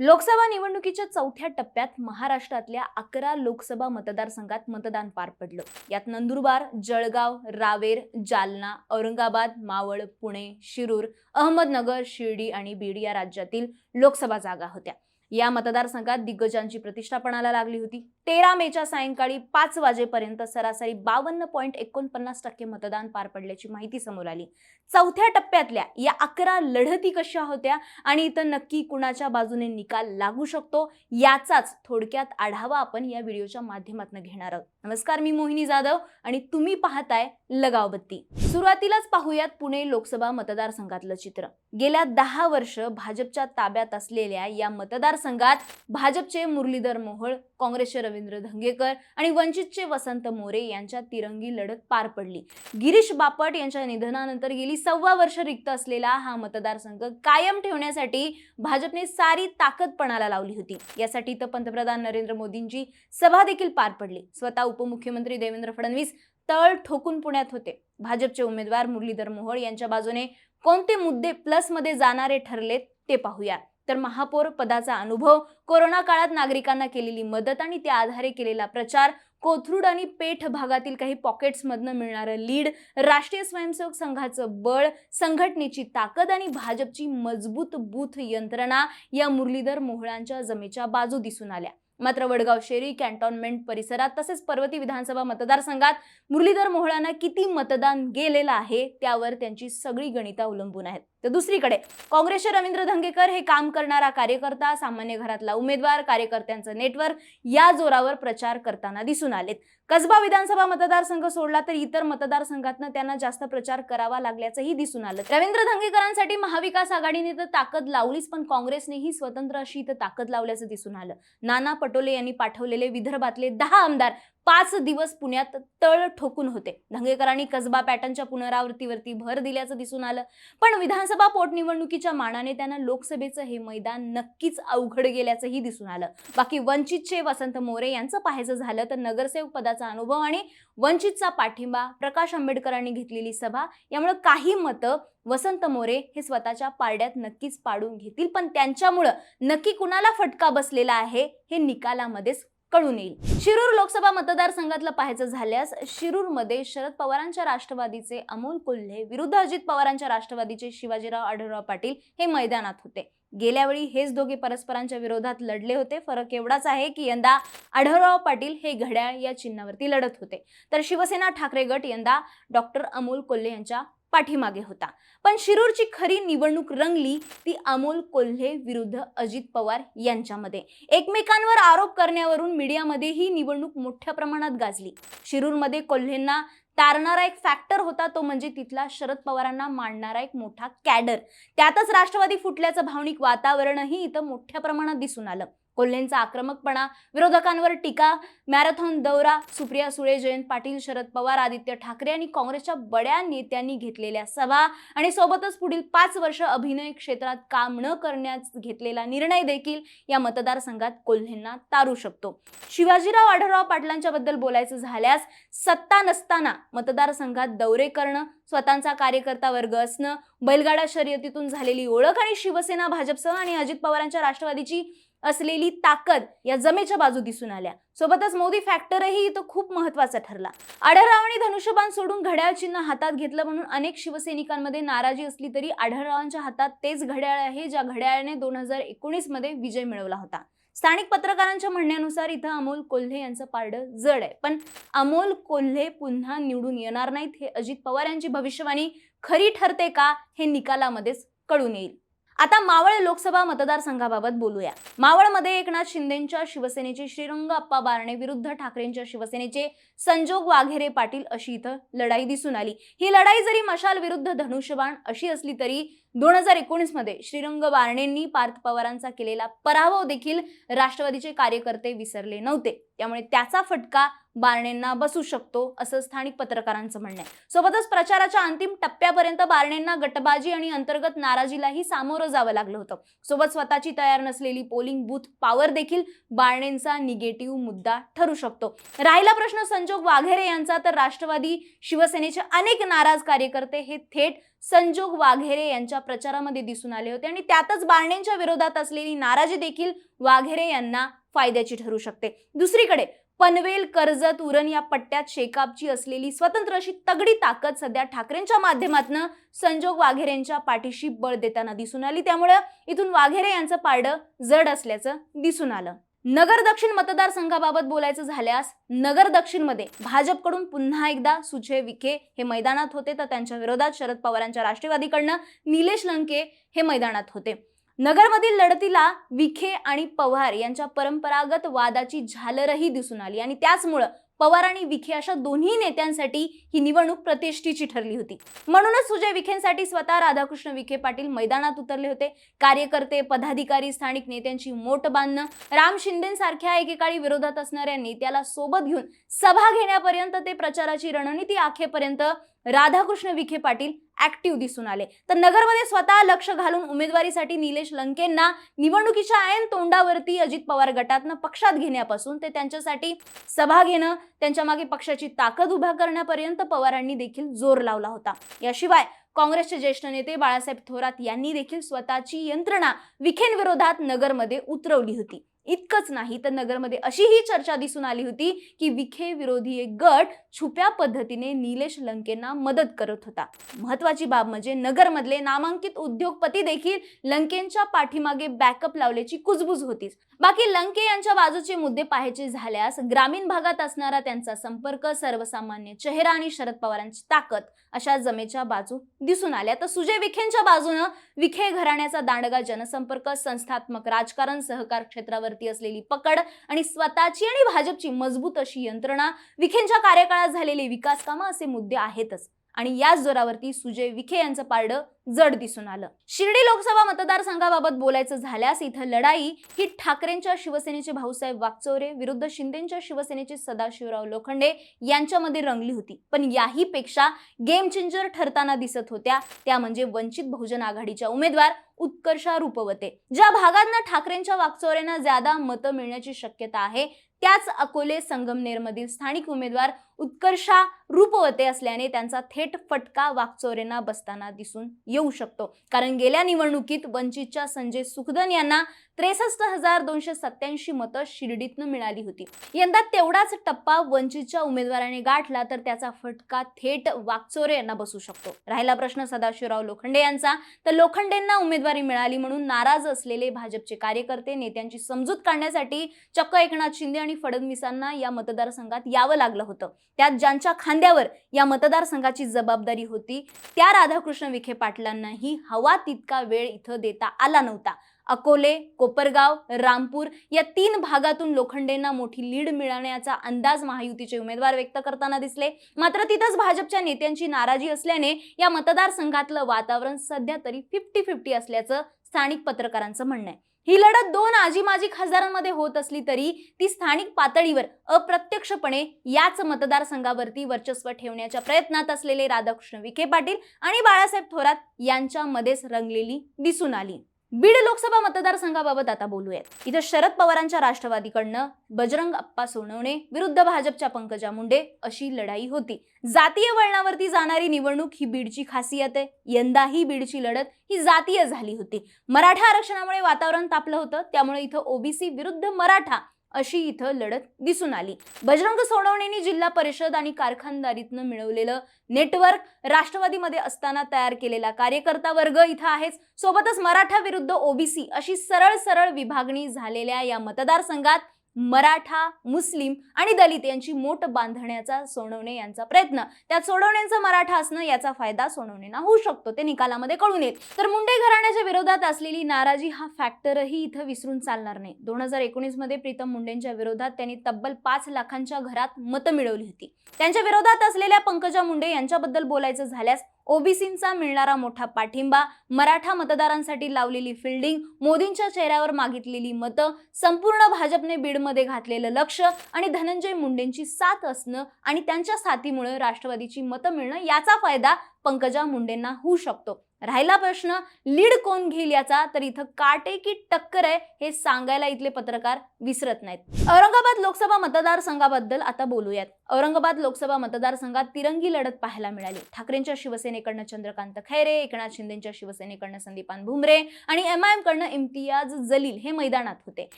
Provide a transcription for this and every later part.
लोकसभा निवडणुकीच्या चौथ्या टप्प्यात महाराष्ट्रातल्या अकरा लोकसभा मतदारसंघात मतदान पार पडलं. यात नंदुरबार जळगाव रावेर जालना औरंगाबाद मावळ पुणे शिरूर अहमदनगर शिर्डी आणि बीड या राज्यातील लोकसभा जागा होत्या. या मतदारसंघात दिग्गजांची प्रतिष्ठा पणाला लागली होती. तेरा मेच्या सायंकाळी पाच वाजेपर्यंत सरासरी बावन्न पॉईंट एकोणपन्नास टक्के मतदान पार पडल्याची माहिती समोर आली. चौथ्या टप्प्यातल्या या अकरा लढती कशा होत्या आणि इथं नक्की कुणाच्या बाजूने निकाल लागू शकतो याचाच थोडक्यात आढावा आपण या व्हिडिओच्या माध्यमातून घेणार आहोत. नमस्कार मी मोहिनी जाधव आणि तुम्ही पाहताय लगावबत्ती सुरुवातीलाच पाहूयात पुणे लोकसभा मतदारसंघातलं चित्र. गेल्या दहा वर्ष भाजपच्या ताब्यात असलेल्या या मतदारसंघात भाजपचे मुरलीधर मोहोळ काँग्रेसचे रवींद्र धंगेकर आणि वंचितचे वसंत मोरे यांच्या तिरंगी लढत पार पडली. गिरीश बापट यांच्या निधनानंतर गेली सव्वा वर्ष रिक्त असलेला हा मतदारसंघ कायम ठेवण्यासाठी भाजपने सारी ताकद पणाला लावली होती. यासाठी तर पंतप्रधान नरेंद्र मोदींची सभा देखील पार पडली. स्वतः उपमुख्यमंत्री देवेंद्र फडणवीस तळ ठोकून पुण्यात होते. भाजपचे उमेदवार मुरलीधर मोहोळ यांच्या बाजूने कोणते मुद्दे प्लसमध्ये जाणारे ठरलेत ते पाहूया. तर महापौर पदाचा अनुभव कोरोना काळात नागरिकांना केलेली मदत आणि त्या आधारे केलेला प्रचार कोथरूड आणि पेठ भागातील काही पॉकेट्समधनं मिळणारं लीड राष्ट्रीय स्वयंसेवक संघाचं बळ संघटनेची ताकद आणि भाजपची मजबूत बूथ यंत्रणा या मुरलीधर मोहळांच्या जमेच्या बाजू दिसून आल्या. मात्र वडगाव शेरी कॅन्टॉनमेंट परिसरात तसेच पर्वती विधानसभा मतदारसंघात मुरलीधर मोहळांना किती मतदान गेलेलं आहे त्यावर त्यांची सगळी गणिता अवलंबून आहेत. तर दुसरीकडे काँग्रेसचे रवींद्र धंगेकर हे काम करणारा कार्यकर्ता सामान्य घरातला उमेदवार कार्यकर्त्यांचं नेटवर्क या जोरावर प्रचार करताना दिसून आलेत. कसबा विधानसभा मतदारसंघ सोडला तर इतर मतदारसंघातनं त्यांना जास्त प्रचार करावा लागल्याचंही दिसून आलं. रवींद्र धंगेकरांसाठी महाविकास आघाडीने तर ताकद लावलीच पण काँग्रेसनेही स्वतंत्र अशी इथं ताकद लावल्याचं दिसून आलं. नाना पटोले यांनी पाठवलेले विदर्भातले दहा आमदार पाच दिवस पुण्यात तळ ठोकून होते. धंगेकरांनी कसबा पॅटर्नच्या पुनरावृत्तीवरती भर दिल्याचं दिसून आलं. पण विधानसभा पोटनिवडणुकीच्या मानाने त्यांना लोकसभेचं हे मैदान नक्कीच अवघड गेल्याचंही दिसून आलं. बाकी वंचितचे वसंत मोरे यांचं पाहायचं झालं तर नगरसेवक पदाचा अनुभव आणि वंचितचा पाठिंबा प्रकाश आंबेडकरांनी घेतलेली सभा यामुळे काही मतं वसंत मोरे हे स्वतःच्या पारड्यात नक्कीच पाडून घेतील. पण त्यांच्यामुळं नक्की कुणाला फटका बसलेला आहे हे निकालामध्येच कळून येईल. शिरूर लोकसभा मतदारसंघातलं पाहायचं झाल्यास शिरूरमध्ये शरद पवारांच्या राष्ट्रवादीचे अमोल कोल्हे विरुद्ध अजित पवारांच्या राष्ट्रवादीचे शिवाजीराव आढळराव पाटील हे मैदानात होते. गेल्यावेळी हेच दोघे परस्परांच्या विरोधात लढले होते. फरक एवढाच आहे की यंदा आढळराव पाटील हे घड्याळ या चिन्हावरती लढत होते. तर शिवसेना ठाकरे गट यंदा डॉक्टर अमोल कोल्हे यांच्या पाठीमागे होता. पण शिरूरची खरी निवडणूक रंगली ती अमोल कोल्हे विरुद्ध अजित पवार यांच्यामध्ये. एकमेकांवर आरोप करण्यावरून मीडियामध्ये ही निवडणूक मोठ्या प्रमाणात गाजली. शिरूरमध्ये कोल्हेंना तारणारा एक फॅक्टर होता तो म्हणजे तिथला शरद पवारांना मांडणारा एक मोठा कॅडर. त्यातच राष्ट्रवादी फुटल्याचं भावनिक वातावरणही इथं मोठ्या प्रमाणात दिसून आलं. कोल्हेंचा आक्रमकपणा विरोधकांवर टीका मॅरेथॉन दौरा सुप्रिया सुळे जयंत पाटील शरद पवार आदित्य ठाकरे आणि काँग्रेसच्या बड्या नेत्यांनी घेतलेल्या सभा आणि सोबतच पुढील पाच वर्ष अभिनय क्षेत्रात काम न करण्यास घेतलेला निर्णय देखील या मतदारसंघात कोल्हेंना तारू शकतो. शिवाजीराव आढळराव पाटलांच्या बद्दल बोलायचं झाल्यास सत्ता नसताना मतदारसंघात दौरे करणं स्वतःचा कार्यकर्ता वर्ग असणं बैलगाडा शर्यतीतून झालेली ओळख आणि शिवसेना भाजपसह आणि अजित पवारांच्या राष्ट्रवादीची असलेली ताकद या जमेच्या बाजू दिसून आल्या. सोबतच मोदी फॅक्टरही इथं खूप महत्त्वाचा ठरला. आढळराव आणि धनुष्यबाण सोडून घड्याळ चिन्ह हातात घेतलं म्हणून अनेक शिवसैनिकांमध्ये नाराजी असली तरी आढळरावांच्या हातात तेच घड्याळ आहे ज्या घड्याळाने दोन हजार एकोणीसमध्ये विजय मिळवला होता. स्थानिक पत्रकारांच्या म्हणण्यानुसार इथं अमोल कोल्हे यांचं पारडं जड आहे. पण अमोल कोल्हे पुन्हा निवडून येणार नाहीत हे अजित पवार यांची भविष्यवाणी खरी ठरते का हे निकालामध्येच कळून येईल. आता मावळ लोकसभा मतदारसंघाबाबत बोलूया. मावळमध्ये एकनाथ शिंदेच्या शिवसेनेचे श्रीरंग अप्पा बारणे विरुद्ध ठाकरेंच्या शिवसेनेचे संजोग वाघेरे पाटील अशी इथं लढाई दिसून आली. ही लढाई जरी मशाल विरुद्ध धनुष्यबाण अशी असली तरी दोन हजार एकोणीसमध्ये श्रीरंग बारणेंनी पार्थ पवारांचा केलेला पराभव देखील राष्ट्रवादीचे कार्यकर्ते विसरले नव्हते. त्यामुळे त्याचा फटका बारणेंना बसू शकतो असं स्थानिक पत्रकारांचं म्हणणं आहे. सोबतच प्रचाराच्या अंतिम टप्प्यापर्यंत बारणेंना गटबाजी आणि अंतर्गत नाराजीलाही सामोरं जावं लागलं होतं. सोबत स्वतःची तयार नसलेली पोलिंग बूथ पॉवर देखील बारणेंचा निगेटिव्ह मुद्दा ठरू शकतो. राहिला प्रश्न संजोग वाघेरे यांचा तर राष्ट्रवादी शिवसेनेचे अनेक नाराज कार्यकर्ते हे थेट संजोग वाघेरे यांच्या प्रचारामध्ये दिसून आले होते आणि त्यातच बारणेंच्या विरोधात असलेली नाराजी देखील वाघेरे यांना फायद्याची ठरू शकते. दुसरीकडे पनवेल कर्जत उरण या पट्ट्यात शेकापची असलेली स्वतंत्र अशी तगडी ताकद सध्या ठाकरेंच्या माध्यमातून संजोग वाघेरेंच्या पाठीशी बळ देताना दिसून आली. त्यामुळे इथून वाघेरे यांचं पारडं जड असल्याचं दिसून आलं. नगर दक्षिण मतदारसंघाबाबत बोलायचं झाल्यास नगर दक्षिणमध्ये भाजपकडून पुन्हा एकदा सुजय विखे हे मैदानात होते. तर त्यांच्या विरोधात शरद पवारांच्या राष्ट्रवादीकडनं निलेश लंके हे मैदानात होते. नगरमधील लढतीला विखे आणि पवार यांच्या परंपरागत वादाची झालरही दिसून आली आणि त्याचमुळं पवार आणि विखे अशा दोन्ही नेत्यांसाठी ही निवडणूक प्रतिष्ठेची ठरली होती. म्हणूनच सुजय विखेंसाठी स्वतः राधाकृष्ण विखे पाटील मैदानात उतरले होते. कार्यकर्ते पदाधिकारी स्थानिक नेत्यांची मोठ बांधणं राम शिंदेसारख्या एकेकाळी विरोधात असणाऱ्या नेत्याला सोबत घेऊन सभा घेण्यापर्यंत ते प्रचाराची रणनीती आखेपर्यंत राधाकृष्ण विखे पाटील ऍक्टिव्ह दिसून आले. तर नगरमध्ये स्वतः लक्ष घालून उमेदवारीसाठी निलेश लंकेंना निवडणुकीच्या ऐन तोंडावरती अजित पवार गटातनं पक्षात घेण्यापासून ते त्यांच्यासाठी सभा घेणं त्यांच्या मागे पक्षाची ताकद उभा करण्यापर्यंत पवारांनी देखील जोर लावला होता. याशिवाय काँग्रेसचे ज्येष्ठ नेते बाळासाहेब थोरात यांनी देखील स्वतःची यंत्रणा विखेंविरोधात नगरमध्ये उतरवली होती. इतकंच नाही. तर नगरमध्ये अशीही चर्चा दिसून आली होती की विखे विरोधी एक गट छुप्या पद्धतीने निलेश लंकेंना मदत करत होता. महत्वाची बाब म्हणजे नगरमधले नामांकित उद्योगपती देखील लंकेंच्या पाठीमागे बॅकअप लावल्याची कुजबुज होतीच. बाकी लंके यांच्या बाजूचे मुद्दे पाहायचे झाल्यास ग्रामीण भागात असणारा त्यांचा संपर्क सर्वसामान्य चेहरा आणि शरद पवारांची ताकद अशा जमेच्या बाजू दिसून आल्या. तर सुजय विखेंच्या बाजूनं विखे घराण्याचा दांडगा जनसंपर्क संस्थात्मक राजकारण सहकार क्षेत्रावर क्षेत्रावरती असलेली पकड आणि स्वतःची आणि भाजपची मजबूत अशी यंत्रणा विखेंच्या कार्यकाळात झालेले विकास कामं असे मुद्दे आहेतच. आणि याच जोरावरती सुजय विखे यांचं पारडं जड दिसून आलं. शिर्डी लोकसभा मतदारसंघाबाबत बोलायचं झाल्यास इथं लढाई ही ठाकरेंच्या शिवसेनेचे भाऊसाहेब वागचौरे विरुद्ध शिंदेच्या शिवसेनेचे सदाशिवराव लोखंडे यांच्यामध्ये रंगली होती. पण याही पेक्षा गेम चेंजर ठरताना दिसत होत्या. त्या म्हणजे वंचित बहुजन आघाडीच्या उमेदवार उत्कर्षा रूपवते. ज्या भागांना ठाकरेंच्या वागचौरेंना ज्यादा मतं मिळण्याची शक्यता आहे त्याच अकोले संगमनेरमधील स्थानिक उमेदवार उत्कर्षा रूपवते असल्याने त्यांचा थेट फटका वाकचोरेंना बसताना दिसून येऊ शकतो. कारण गेल्या निवडणुकीत वंचितच्या संजय सुखदन यांना त्रेसष्ट हजार दोनशे सत्याऐंशी मतं शिर्डीतनं मिळाली होती. यंदा तेवढाच टप्पा वंचितच्या उमेदवाराने गाठला तर त्याचा फटका थेट वाकचोरे यांना बसू शकतो. राहिला प्रश्न सदाशिवराव लोखंडे यांचा. तर लोखंडेंना उमेदवारी मिळाली म्हणून नाराज असलेले भाजपचे कार्यकर्ते नेत्यांची समजूत काढण्यासाठी चक्क एकनाथ शिंदे आणि फडणवीसांना या मतदारसंघात यावं लागलं होतं. त्यात ज्यांच्या खांद्यावर या मतदारसंघाची जबाबदारी होती त्या राधाकृष्ण विखे पाटलांनाही हवा तितका वेळ इथं देता आला नव्हता. अकोले कोपरगाव रामपूर या तीन भागातून लोखंडेंना मोठी लीड मिळण्याचा अंदाज महायुतीचे उमेदवार व्यक्त करताना दिसले. मात्र तिथंच भाजपच्या नेत्यांची नाराजी असल्याने या मतदारसंघातलं वातावरण सध्या तरी फिफ्टी फिफ्टी असल्याचं स्थानिक पत्रकारांचं म्हणणं आहे. ही लढत दोन आजी माजी खासदारांमध्ये होत असली तरी ती स्थानिक पातळीवर अप्रत्यक्षपणे याच मतदारसंघावरती वर्चस्व ठेवण्याच्या प्रयत्नात असलेले राधाकृष्ण विखे पाटील आणि बाळासाहेब थोरात यांच्यामध्येच रंगलेली दिसून आली. बीड लोकसभा मतदारसंघाबाबत आता बोलूयात. इथं शरद पवारांच्या राष्ट्रवादीकडनं बजरंग अप्पा सोनवणे विरुद्ध भाजपच्या पंकजा मुंडे अशी लढाई होती. जातीय वळणावरती जाणारी निवडणूक ही बीडची खासियत आहे. यंदाही बीडची लढत ही जातीय झाली होती. मराठा आरक्षणामुळे वातावरण तापलं होतं. त्यामुळे इथं ओबीसी विरुद्ध मराठा अशी इथं लढत दिसून आली. बजरंग सोडवणेनी जिल्हा परिषद आणि कारखानदारीतनं मिळवलेलं नेटवर्क राष्ट्रवादीमध्ये असताना तयार केलेला कार्यकर्ता वर्ग इथं आहेच. सोबतच मराठा विरुद्ध ओबीसी अशी सरळ सरळ विभागणी झालेल्या या मतदारसंघात मराठा मुस्लिम आणि दलित यांची मोठ बांधण्याचा सोनवणे यांचा प्रयत्न. त्यात सोडवण्यांचा मराठा असणं याचा फायदा सोनवणेंना होऊ शकतो ते निकालामध्ये कळून येत तर मुंडे घराण्याच्या विरोधात असलेली नाराजी हा फॅक्टरही इथं विसरून चालणार नाही. दोन हजार एकोणीसमध्ये प्रीतम मुंडेंच्या विरोधात त्यांनी तब्बल पाच लाखांच्या घरात मतं मिळवली होती. त्यांच्या विरोधात असलेल्या पंकजा मुंडे यांच्याबद्दल बोलायचं झाल्यास ओबीसींचा मिळणारा मोठा पाठिंबा मराठा मतदारांसाठी लावलेली फिल्डिंग मोदींच्या चेहऱ्यावर मागितलेली मतं संपूर्ण भाजपने बीडमध्ये घातलेलं लक्ष आणि धनंजय मुंडेंची साथ असणं आणि त्यांच्या साथीमुळे राष्ट्रवादीची मतं मिळणं याचा फायदा पंकजा मुंडेंना होऊ शकतो. राहिला प्रश्न लीड कोण घेईल याचा? तर इथं काटे की टक्कर आहे हे सांगायला इथले पत्रकार विसरत नाहीत. औरंगाबाद लोकसभा मतदारसंघाबद्दल आता बोलूयात. औरंगाबाद लोकसभा मतदारसंघात तिरंगी लढत पाहायला मिळाली. ठाकरेंच्या शिवसेनेकडनं चंद्रकांत खैरे एकनाथ शिंदेच्या शिवसेनेकडनं संदीपान भुमरे आणि एम आय एमकडनं इम्तियाज जलील हे मैदानात होते.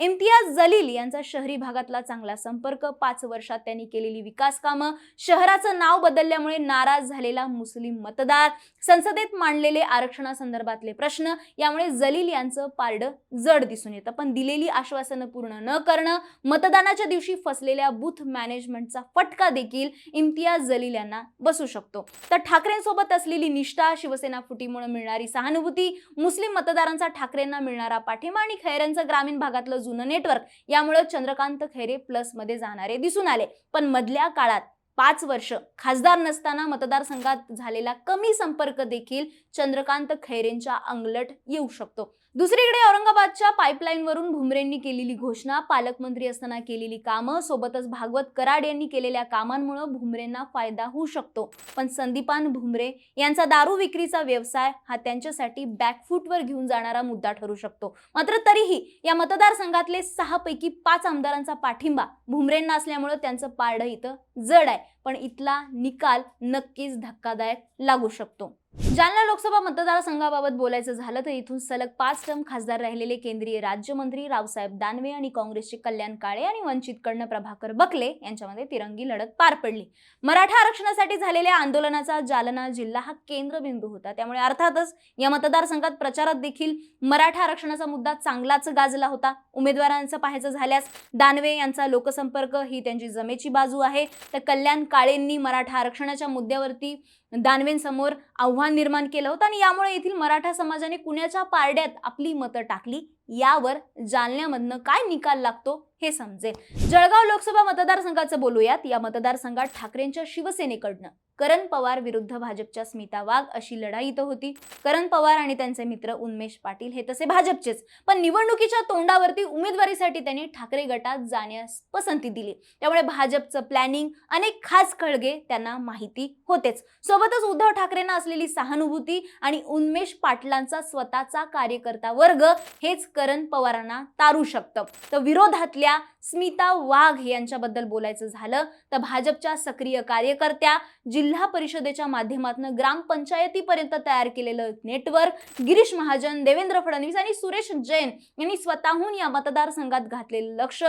इम्तियाज जलील यांचा शहरी भागातला चांगला संपर्क पाच वर्षात त्यांनी केलेली विकास कामं शहराचं नाव बदलल्यामुळे नाराज झालेला मुस्लिम मतदार संसदेत मांडलेले आरक्षणासंदर्भातले प्रश्न यामुळे जलील यांचं पारडं जड दिसून येतं. पण दिलेली आश्वासनं पूर्ण न करणं मतदानाच्या दिवशी फसलेल्या बूथ मॅनेजमेंटचा फटका देखील इम्तियाज जलील यांना बसू शकतो. तर ठाकरेंसोबत असलेली निष्ठा शिवसेना फुटीमुळे मिळणारी सहानुभूती मुस्लिम मतदारांचा ठाकरेंना मिळणारा पाठिंबा आणि खैरेंचं ग्रामीण भागातलं जुनं नेटवर्क यामुळे चंद्रकांत खैरे प्लसमध्ये जाणारे दिसून आले. पण मधल्या काळात पाच वर्ष खासदार नसताना मतदारसंघात झालेला कमी संपर्क देखील चंद्रकांत खैरेंच्या अंगलट येऊ शकतो. दुसरीकडे औरंगाबादच्या पाईपलाईनवरून भुमरेंनी केलेली घोषणा पालकमंत्री असताना केलेली कामं सोबतच भागवत कराड यांनी केलेल्या कामांमुळे भुमरेंना फायदा होऊ शकतो. पण संदीपान भुमरे यांचा दारू विक्रीचा व्यवसाय हा त्यांच्यासाठी बॅकफूटवर घेऊन जाणारा मुद्दा ठरू शकतो. मात्र तरीही या मतदारसंघातले सहा पैकी पाच आमदारांचा पाठिंबा भुमरेंना असल्यामुळे त्यांचं पारडं इथं जड आहे. पण इथला निकाल नक्कीच धक्कादायक लागू शकतो. जालना लोकसभा मतदारसंघाबाबत बोलायचं झालं तर इथून सलग पाच टर्म खासदार राहिलेले केंद्रीय राज्यमंत्री रावसाहेब दानवे आणि काँग्रेसचे कल्याण काळे आणि वंचितकडनं प्रभाकर बकले यांच्यामध्ये तिरंगी लढत पार पडली. मराठा आरक्षणासाठी झालेल्या आंदोलनाचा जालना जिल्हा हा केंद्रबिंदू होता. त्यामुळे अर्थातच या मतदारसंघात प्रचारात देखील मराठा आरक्षणाचा मुद्दा चांगलाच गाजला होता. उमेदवारांचं पाहायचं झाल्यास दानवे यांचा लोकसंपर्क ही त्यांची जमेची बाजू आहे. तर कल्याण काळेंनी मराठा आरक्षणाच्या मुद्द्यावरती दानवेंसमोर आव्हान निर्माण केलं होतं आणि यामुळे येथील मराठा समाजाने कुण्याच्या पारड्यात आपली मतं टाकली. यावर जालन्यामधनं काय निकाल लागतो हे समजेल. जळगाव लोकसभा मतदारसंघाचं बोलूयात. या मतदारसंघात ठाकरेंच्या शिवसेनेकडनं करण पवार विरुद्ध भाजपच्या स्मिता वाघ अशी लढाई तर होती. करण पवार आणि त्यांचे मित्र उन्मेष पाटील हे तसे भाजपचेच. पण निवडणुकीच्या तोंडावरती उमेदवारीसाठी त्यांनी ठाकरे गटात जाण्यास पसंती दिली. त्यामुळे भाजपचं प्लॅनिंग अनेक खास खळगे त्यांना माहिती होतेच. सोबतच उद्धव ठाकरेंना असलेली सहानुभूती आणि उन्मेष पाटलांचा स्वतःचा कार्यकर्ता वर्ग हेच करण पवारांना तारू शकतं. तर विरोधातल्या स्मिता वाघ यांच्याबद्दल बोलायचं झालं. तर भाजपच्या सक्रिय कार्यकर्त्या जिल्हा परिषदेच्या माध्यमातून ग्रामपंचायतीपर्यंत तयार केलेलं नेटवर्क गिरीश महाजन देवेंद्र फडणवीस आणि सुरेश जैन यांनी स्वतःहून या मतदारसंघात घातलेलं लक्ष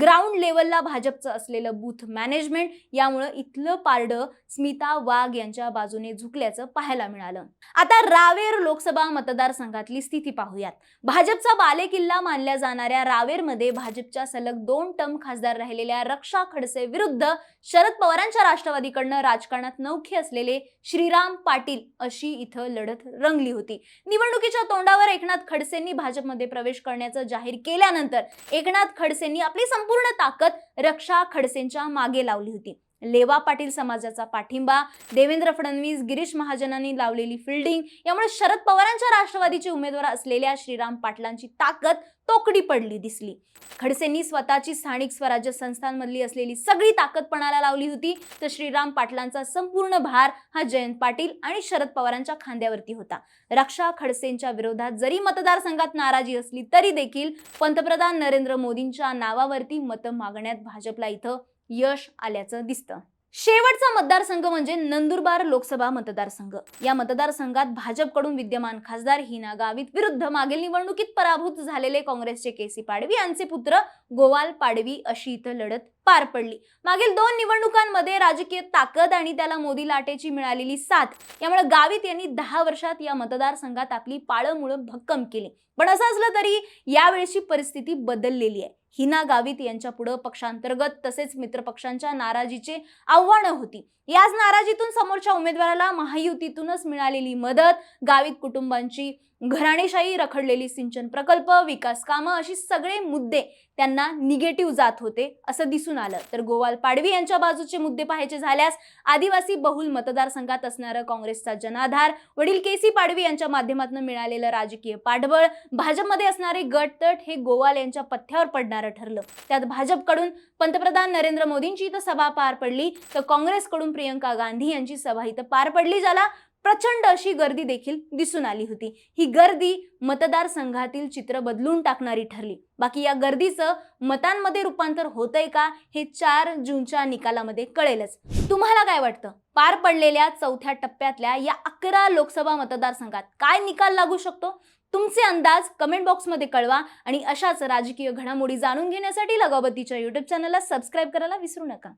ग्राउंड लेवलला भाजपचं असलेलं बूथ मॅनेजमेंट यामुळं इथलं पारडं स्मिता वाघ यांच्या बाजूने झुकल्याचं पाहायला मिळालं. आता रावेर लोकसभा मतदारसंघातली स्थिती पाहूयात. भाजपचा बालेकिल्ला मानल्या जाणाऱ्या रावेरमध्ये भाजपच्या सलग दोन टर्म खासदार राहिलेल्या रक्षा खडसे विरुद्ध शरद पवारांच्या राष्ट्रवादीकडनं राजकारणात नौखे असलेले श्रीराम पाटील अशी इथं लढत रंगली होती. निवडणुकीच्या तोंडावर एकनाथ खडसेंनी भाजपमध्ये प्रवेश करण्याचं जाहीर केल्यानंतर एकनाथ खडसेंनी आपली संपूर्ण ताकद रक्षा खडसेंच्या मागे लावली होती. लेवा पाटील समाजाचा पाठिंबा देवेंद्र फडणवीस गिरीश महाजनांनी लावलेली फिल्डिंग यामुळे शरद पवारांच्या राष्ट्रवादीचे उमेदवार असलेल्या श्रीराम पाटलांची ताकद तोकडी पडली दिसली. खडसेंनी स्वतःची स्थानिक स्वराज्य संस्थांमधली असलेली सगळी ताकद पणाला लावली होती. तर श्रीराम पाटलांचा संपूर्ण भार हा जयंत पाटील आणि शरद पवारांच्या खांद्यावरती होता. रक्षा खडसेंच्या विरोधात जरी मतदारसंघात नाराजी असली तरी देखील पंतप्रधान नरेंद्र मोदींच्या नावावरती मतं मागण्यात भाजपला इथं यश आल्याचं दिसतं. शेवटचा मतदारसंघ म्हणजे नंदुरबार लोकसभा मतदारसंघ. या मतदारसंघात भाजपकडून विद्यमान खासदार हिना गावित विरुद्ध मागील निवडणुकीत पराभूत झालेले काँग्रेसचे केसी पाडवी यांचे पुत्र गोवाल पाडवी अशी इथं लढत पार पडली. मागील दोन निवडणुकांमध्ये राजकीय ताकद आणि त्याला मोदी लाटेची मिळालेली साथ यामुळे गावित यांनी दहा वर्षात या मतदारसंघात आपली पाळंमुळं भक्कम केली. पण असं असलं तरी यावेळची परिस्थिती बदललेली आहे. हिना गावित यांच्या पुढं पक्षांतर्गत तसेच मित्रपक्षांच्या नाराजीचे आव्हानं होती. याच नाराजीतून समोरच्या उमेदवाराला महायुतीतूनच मिळालेली मदत गावित कुटुंबांची घराणेशाही रखडलेली सिंचन प्रकल्प विकास कामं अशी सगळे मुद्दे त्यांना निगेटिव्ह जात होते असं दिसून आलं. तर गोवाल पाडवी यांच्या बाजूचे मुद्दे पाहायचे झाल्यास आदिवासी बहुल मतदारसंघात असणारं काँग्रेसचा जनाधार वडील केसी पाडवी यांच्या माध्यमातून मिळालेलं राजकीय पाठबळ भाजपमध्ये असणारे गटतट हे गोवाल यांच्या पथ्यावर पडणारं ठरलं. त्यात भाजपकडून पंतप्रधान नरेंद्र मोदींची इथं सभा पार पडली तर काँग्रेसकडून प्रियंका गांधी यांची सभा इथं पार पडली ज्याला प्रचंड अशी गर्दी देखील दिसून आली होती. ही गर्दी मतदारसंघातील चित्र बदलून टाकणारी ठरली. बाकी या गर्दीचं मतांमध्ये रूपांतर होतंय का हे चार जूनच्या निकालामध्ये कळेलच. तुम्हाला काय वाटतं? पार पडलेल्या चौथ्या टप्प्यातल्या या अकरा लोकसभा मतदारसंघात काय निकाल लागू शकतो? तुमचे अंदाज कमेंट बॉक्समध्ये कळवा आणि अशाच राजकीय घडामोडी जाणून घेण्यासाठी लगावतीच्या युट्यूब चॅनलला सबस्क्राईब करायला विसरू नका.